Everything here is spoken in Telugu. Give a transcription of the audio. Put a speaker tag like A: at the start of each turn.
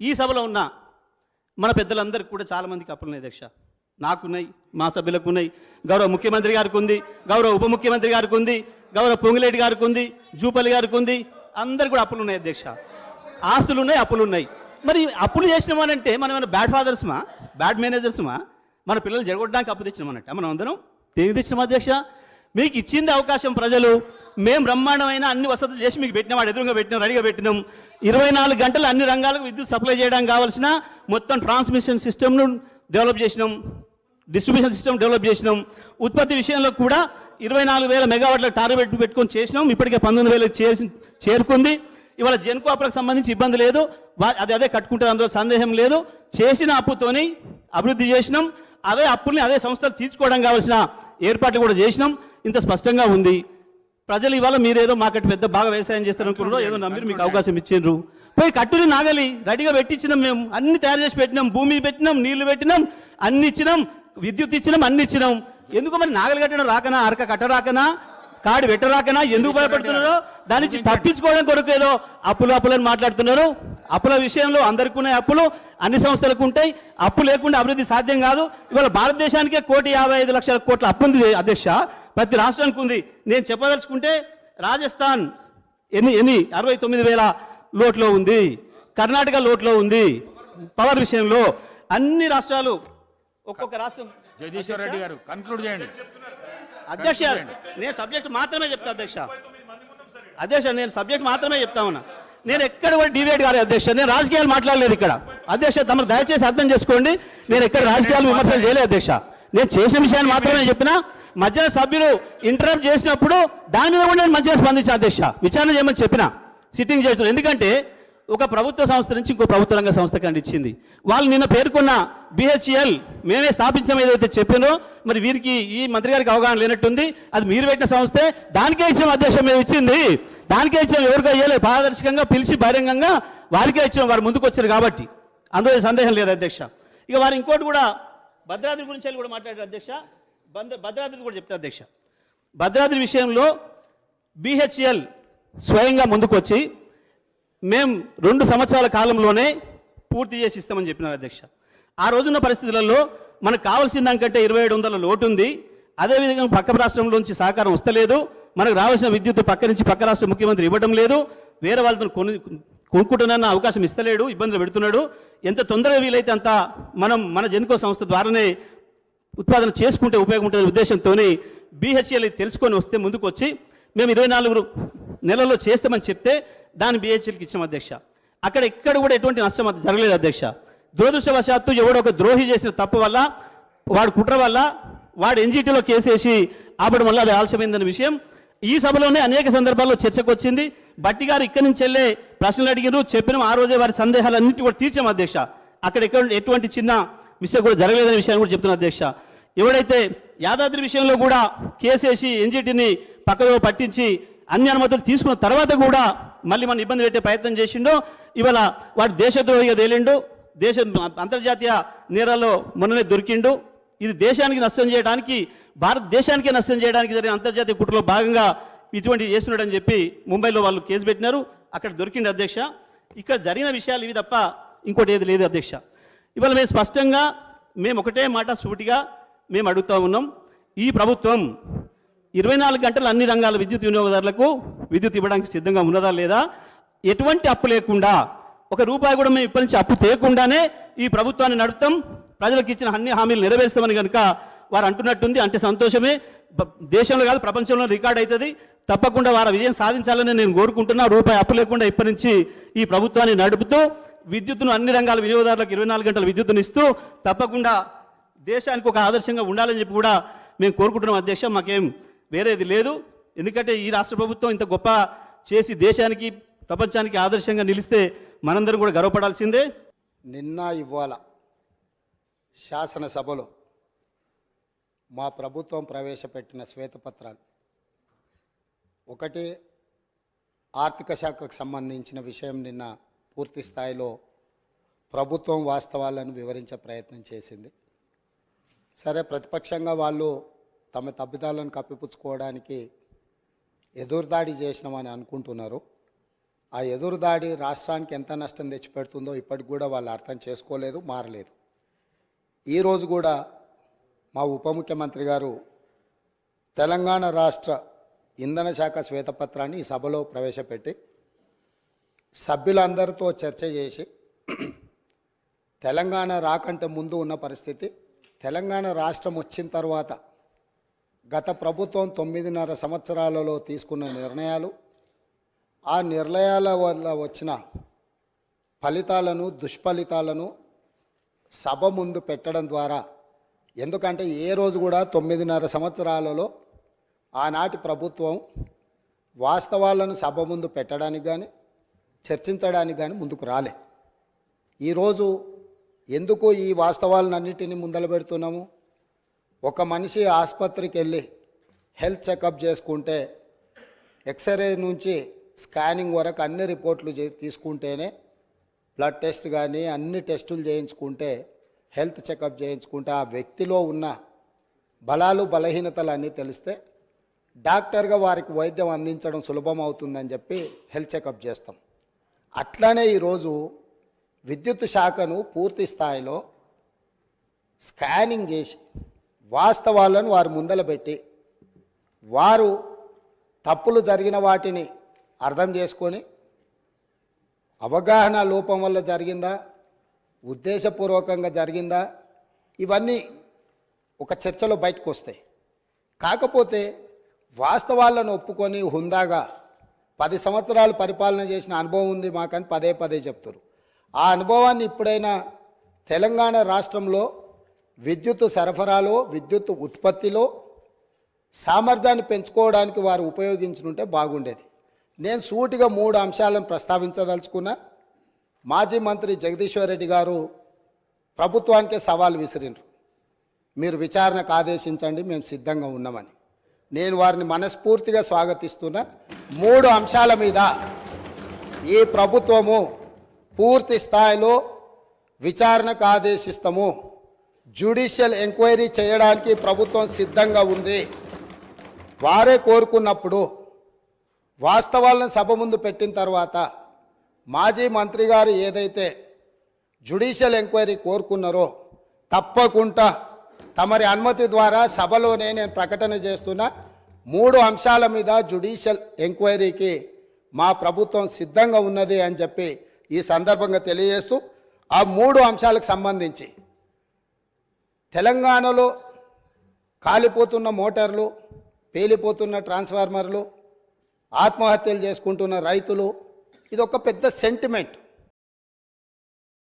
A: ఈ సభలో ఉన్న మన పెద్దలందరికీ కూడా చాలామందికి అప్పులు ఉన్నాయి నాకున్నాయి మా సభ్యులకు ఉన్నాయి గౌరవ ముఖ్యమంత్రి గారికి ఉంది గౌరవ ఉప ముఖ్యమంత్రి గారికి ఉంది గౌరవ పొంగులేటి గారికి ఉంది జూపల్లి గారికి ఉంది అందరు కూడా అప్పులు ఉన్నాయి అధ్యక్ష ఆస్తులు ఉన్నాయి అప్పులు ఉన్నాయి మరి అప్పులు చేసినామనంటే మనం ఏమైనా బ్యాడ్ ఫాదర్స్మా బ్యాడ్ మేనేజర్స్మా మన పిల్లలు జరగొట్టడానికి అప్పు తెచ్చినామన్నట్ట మనం అందరం దేనికి తెచ్చినామా అధ్యక్ష మీకు ఇచ్చింది అవకాశం ప్రజలు. మేము బ్రహ్మాండమైన అన్ని వసతులు చేసి మీకు పెట్టినాం వాడు ఎదురుగా పెట్టినాం రెడీగా పెట్టినాం. ఇరవై నాలుగు గంటలు అన్ని రంగాలకు విద్యుత్ సప్లై చేయడానికి కావాల్సిన మొత్తం ట్రాన్స్మిషన్ సిస్టమ్ను డెవలప్ చేసినాం. డిస్ట్రిబ్యూషన్ సిస్టమ్ డెవలప్ చేసినాం. ఉత్పత్తి విషయంలో కూడా ఇరవై నాలుగు వేల మెగావాట్ల టార్గెట్ పెట్టుకొని చేసినాం. ఇప్పటికే పంతొమ్మిది వేలకు చేసి చేరుకుంది. ఇవాళ జెన్కో సంబంధించి ఇబ్బంది లేదు. అది అదే కట్టుకుంటారు అందులో సందేహం లేదు. చేసిన అప్పుతోని అభివృద్ధి చేసినాం. అవే అప్పుల్ని అదే సంస్థలు తీర్చుకోవడం కావాల్సిన ఏర్పాట్లు కూడా చేసినాం. ఇంత స్పష్టంగా ఉంది. ప్రజలు ఇవాళ మీరేదో మాకట్టు పెద్ద బాగా వ్యవసాయం చేస్తారనుకున్నారో ఏదో నమ్మిరు మీకు అవకాశం ఇచ్చిండ్రు. పోయి కట్టుని నాగలి రెడీగా పెట్టించినాం మేము. అన్ని తయారు చేసి పెట్టినాం. భూమి పెట్టినాం నీళ్ళు పెట్టినాం అన్ని ఇచ్చినాం విద్యుత్ ఇచ్చినాం అన్ని ఇచ్చినాం. ఎందుకు మరి నాగలి కట్టడం రాకనా? అరక కట్ట రాకనా? కాడి పెట్టరాకనా ఎందుకు భయపడుతున్నారో దాని నుంచి తప్పించుకోవడం కొరకు ఏదో అప్పులు అప్పులని మాట్లాడుతున్నారు. అప్పుల విషయంలో అందరికీ ఉన్నాయి అప్పులు అన్ని సంస్థలకు ఉంటాయి. అప్పు లేకుండా అభివృద్ధి సాధ్యం కాదు. ఇవాళ భారతదేశానికే కోటి యాభై ఐదు లక్షల కోట్ల అప్పు ఉంది అధ్యక్ష. ప్రతి రాష్ట్రానికి ఉంది. నేను చెప్పదలుచుకుంటే రాజస్థాన్ ఎన్ని ఎన్ని? అరవై తొమ్మిది వేల లోట్లో ఉంది. కర్ణాటక లోట్లో ఉంది. పవర్ విషయంలో అన్ని రాష్ట్రాలు ఒక్కొక్క రాష్ట్రం.
B: జగదీశ్వర్ రెడ్డి గారు కన్క్లూడ్ చేయండి.
A: అధ్యక్ష నేను సబ్జెక్ట్ మాత్రమే చెప్తా అధ్యక్ష. అధ్యక్ష నేను సబ్జెక్ట్ మాత్రమే చెప్తా ఉన్నా. నేను ఎక్కడ కూడా డిబేట్ కాలేదు అధ్యక్ష. నేను రాజకీయాలు మాట్లాడలేదు ఇక్కడ. అధ్యక్ష తమరు దయచేసి అర్థం చేసుకోండి. నేను ఎక్కడ రాజకీయాలు విమర్శలు చేయలేదు అధ్యక్ష. నేను చేసిన విషయాన్ని మాత్రమే చెప్పిన మధ్య సభ్యులు ఇంటరప్ట్ చేసినప్పుడు దాని మీద కూడా నేను మంచిగా స్పందించిన అధ్యక్ష. విచారణ చేయమని చెప్పిన సిట్టింగ్ చేస్తున్నాను ఎందుకంటే ఒక ప్రభుత్వ సంస్థ నుంచి ఇంకో ప్రభుత్వ రంగ సంస్థ కానీ ఇచ్చింది. వాళ్ళు నిన్న పేర్కొన్న బిహెచ్ఎల్ మేమే స్థాపించడం ఏదైతే చెప్పినో మరి వీరికి ఈ మంత్రి గారికి అవగాహన లేనట్టుంది. అది మీరు పెట్టిన సంస్థే దానికే ఇచ్చిన అధ్యక్షం మేము ఇచ్చింది. దానికే ఇచ్చాం ఎవరికో ఇవ్వలేదు పారదర్శకంగా పిలిచి బహిరంగంగా వారికే ఇచ్చాం వారు ముందుకు వచ్చారు కాబట్టి. అందులో సందేహం లేదు అధ్యక్ష. ఇక వారు ఇంకోటి కూడా భద్రాద్రి గురించి వెళ్ళి కూడా మాట్లాడారు అధ్యక్ష. భద్ర భద్రాద్రి కూడా చెప్తారు అధ్యక్ష. భద్రాద్రి విషయంలో బిహెచ్ఎల్ స్వయంగా ముందుకొచ్చి మేము రెండు సంవత్సరాల కాలంలోనే పూర్తి చేసి ఇస్తామని చెప్పినారు అధ్యక్ష. ఆ రోజున్న పరిస్థితులలో మనకు కావాల్సిన దానికంటే ఇరవై ఏడు వందల లోటు ఉంది. అదేవిధంగా పక్క రాష్ట్రంలోంచి సహకారం వస్తలేదు. మనకు రావాల్సిన విద్యుత్ పక్క నుంచి పక్క రాష్ట్ర ముఖ్యమంత్రి ఇవ్వడం లేదు. వేరే వాళ్ళతో కొను కొనుక్కుంటున్న అవకాశం ఇస్తలేడు ఇబ్బందులు పెడుతున్నాడు. ఎంత తొందరగా వీలైతే అంత మనం మన జెన్కో సంస్థ ద్వారానే ఉత్పాదన చేసుకుంటే ఉపయోగం ఉంటుంది ఉద్దేశంతో బీహెచ్ఎల్ తెలుసుకొని వస్తే ముందుకు వచ్చి మేము ఇరవై నాలుగు నెలల్లో చేస్తామని చెప్తే దాన్ని బీహెచ్ఎల్కి ఇచ్చాం అధ్యక్ష. అక్కడ ఇక్కడ కూడా ఎటువంటి నష్టం అది జరగలేదు అధ్యక్ష. దురదృష్టవశాత్తు ఎవడో ఒక ద్రోహి చేసిన తప్పు వల్ల వాడు కుట్ర వల్ల వాడు ఎన్జిటీలో కేసేసి ఆపడం వల్ల అది ఆలస్యమైందన్న విషయం. ఈ సభలోనే అనేక సందర్భాల్లో చర్చకు వచ్చింది బట్టి గారు ఇక్కడి నుంచి వెళ్ళే ప్రశ్నలు అడిగారు చెప్పిన ఆ రోజే వారి సందేహాలన్నింటి కూడా తీర్చాం అధ్యక్ష. అక్కడ ఎటువంటి చిన్న మిస్టేక్ కూడా జరగలేదనే విషయాన్ని కూడా చెప్తున్నా అధ్యక్ష. ఎవడైతే యాదాద్రి విషయంలో కూడా కేసేసి ఎన్జిటిని పక్కదో పట్టించి అన్ని అనుమతులు తీసుకున్న తర్వాత కూడా మళ్ళీ మనం ఇబ్బంది పెట్టే ప్రయత్నం చేసిండో ఇవాళ వాడు దేశద్రోహిగా తేలిండు. దేశ అంతర్జాతీయ నేరాల్లో మొన్ననే దొరికిండు. ఇది దేశానికి నష్టం చేయడానికి భారతదేశానికే నష్టం చేయడానికి జరిగిన అంతర్జాతీయ కుట్రలో భాగంగా ఇటువంటి చేస్తున్నాడని చెప్పి ముంబైలో వాళ్ళు కేసు పెట్టినారు. అక్కడ దొరికింది అధ్యక్ష. ఇక్కడ జరిగిన విషయాలు ఇవి తప్ప ఇంకోటి ఏది లేదు అధ్యక్ష. ఇవాళ మేము స్పష్టంగా మేము ఒకటే మాట సూటిగా మేము అడుగుతా ఉన్నాం. ఈ ప్రభుత్వం ఇరవై నాలుగు గంటలు అన్ని రంగాల విద్యుత్ వినియోగదారులకు విద్యుత్ ఇవ్వడానికి సిద్ధంగా ఉన్నదా లేదా? ఎటువంటి అప్పు లేకుండా ఒక రూపాయి కూడా మేము ఇప్పటి నుంచి అప్పు తేకుండానే ఈ ప్రభుత్వాన్ని నడుపుతాం. ప్రజలకు ఇచ్చిన అన్ని హామీలు నెరవేర్స్తామని కనుక వారు అంటున్నట్టుంది. అంటే సంతోషమే. దేశంలో కాదు ప్రపంచంలో రికార్డ్ అవుతుంది తప్పకుండా వారు విజయం సాధించాలని నేను కోరుకుంటున్నా. రూపాయి అప్పు లేకుండా ఇప్పటి నుంచి ఈ ప్రభుత్వాన్ని నడుపుతూ విద్యుత్తును అన్ని రంగాల వినియోగదారులకు ఇరవై నాలుగు గంటల విద్యుత్తును ఇస్తూ తప్పకుండా దేశానికి ఒక ఆదర్శంగా ఉండాలని చెప్పి కూడా మేము కోరుకుంటున్నాం. అధ్యక్ష మాకేం వేరేది లేదు. ఎందుకంటే ఈ రాష్ట్ర ప్రభుత్వం ఇంత గొప్ప చేసి దేశానికి ప్రపంచానికి ఆదర్శంగా నిలిస్తే మనందరం కూడా గర్వపడాల్సిందే.
C: నిన్న ఇవాళ శాసనసభలో మా ప్రభుత్వం ప్రవేశపెట్టిన శ్వేతపత్రాలు. ఒకటి ఆర్థిక శాఖకు సంబంధించిన విషయం నిన్న పూర్తి స్థాయిలో ప్రభుత్వం వాస్తవాలను వివరించే ప్రయత్నం చేసింది. సరే ప్రతిపక్షంగా వాళ్ళు తమ తప్పిదాలను కప్పిపుచ్చుకోవడానికి ఎదురుదాడి చేసినామని అనుకుంటున్నారు. ఆ ఎదురుదాడి రాష్ట్రానికి ఎంత నష్టం తెచ్చిపెడుతుందో ఇప్పటికి కూడా వాళ్ళు అర్థం చేసుకోలేదు మారలేదు. ఈరోజు కూడా మా ఉప ముఖ్యమంత్రి గారు తెలంగాణ రాష్ట్ర ఇంధన శాఖ శ్వేతపత్రాన్ని ఈ సభలో ప్రవేశపెట్టి సభ్యులందరితో చర్చ చేసి తెలంగాణ రాకంటే ముందు ఉన్న పరిస్థితి తెలంగాణ రాష్ట్రం వచ్చిన తర్వాత గత ప్రభుత్వం తొమ్మిదిన్నర సంవత్సరాలలో తీసుకున్న నిర్ణయాలు ఆ నిర్ణయాల వల్ల వచ్చిన ఫలితాలను దుష్ఫలితాలను సభ ముందు పెట్టడం ద్వారా. ఎందుకంటే ఏ రోజు కూడా తొమ్మిదిన్నర సంవత్సరాలలో ఆనాటి ప్రభుత్వం వాస్తవాలను సభ ముందు పెట్టడానికి కానీ చర్చించడానికి కానీ ముందుకు రాలే. ఈరోజు ఎందుకు ఈ వాస్తవాలన్నిటిని ముందలు పెడుతున్నాము? ఒక మనిషి ఆసుపత్రికి వెళ్ళి హెల్త్ చెకప్ చేసుకుంటే ఎక్స్రే నుంచి స్కానింగ్ వరకు అన్ని రిపోర్ట్లు తీసుకుంటేనే బ్లడ్ టెస్ట్ కానీ అన్ని టెస్టులు చేయించుకుంటే హెల్త్ చెకప్ చేయించుకుంటే ఆ వ్యక్తిలో ఉన్న బలాలు బలహీనతలు అన్నీ తెలిస్తే డాక్టర్గా వారికి వైద్యం అందించడం సులభం అవుతుందని చెప్పి హెల్త్ చెకప్ చేస్తాం. అట్లానే ఈరోజు విద్యుత్ శాఖను పూర్తి స్థాయిలో స్కానింగ్ చేసి వాస్తవాలను వారు ముందల పెట్టి వారు తప్పులు జరిగిన వాటిని అర్థం చేసుకొని అవగాహన లోపం వల్ల జరిగిందా? ఉద్దేశపూర్వకంగా జరిగిందా? ఇవన్నీ ఒక చర్చలో బయటకు వస్తాయి. కాకపోతే వాస్తవాలను ఒప్పుకొని హుందాగా పది సంవత్సరాలు పరిపాలన చేసిన అనుభవం ఉంది మాకని పదే పదే చెప్తారు ఆ అనుభవాన్ని ఇప్పుడైనా తెలంగాణ రాష్ట్రంలో విద్యుత్ సరఫరాలో విద్యుత్ ఉత్పత్తిలో సామర్థ్యాన్ని పెంచుకోవడానికి వారు ఉపయోగించుంటే బాగుండేది. నేను సూటిగా మూడు అంశాలను ప్రస్తావించదలుచుకున్నా. మాజీ మంత్రి జగదీశ్వర్ రెడ్డి గారు ప్రభుత్వానికే సవాల్ విసిరిండ్రు మీరు విచారణకు ఆదేశించండి మేము సిద్ధంగా ఉన్నామని. నేను వారిని మనస్ఫూర్తిగా స్వాగతిస్తున్నా. మూడు అంశాల మీద ఈ ప్రభుత్వము పూర్తి స్థాయిలో విచారణకు ఆదేశిస్తాము. జ్యుడిషియల్ ఎంక్వైరీ చేయడానికి ప్రభుత్వం సిద్ధంగా ఉంది. వారే కోరుకున్నప్పుడు వాస్తవాలను సభ ముందు పెట్టిన తర్వాత మాజీ మంత్రి గారు ఏదైతే జ్యుడిషియల్ ఎంక్వైరీ కోరుకున్నారో తప్పకుండా తమరి అనుమతి ద్వారా సభలోనే నేను ప్రకటన చేస్తున్న. మూడు అంశాల మీద జ్యుడిషియల్ ఎంక్వైరీకి మా ప్రభుత్వం సిద్ధంగా ఉన్నది అని చెప్పి ఈ సందర్భంగా తెలియజేస్తూ ఆ మూడు అంశాలకు సంబంధించి తెలంగాణలో కాలిపోతున్న మోటార్లు పేలిపోతున్న ట్రాన్స్ఫార్మర్లు ఆత్మహత్యలు చేసుకుంటున్న రైతులు ఇది ఒక పెద్ద సెంటిమెంట్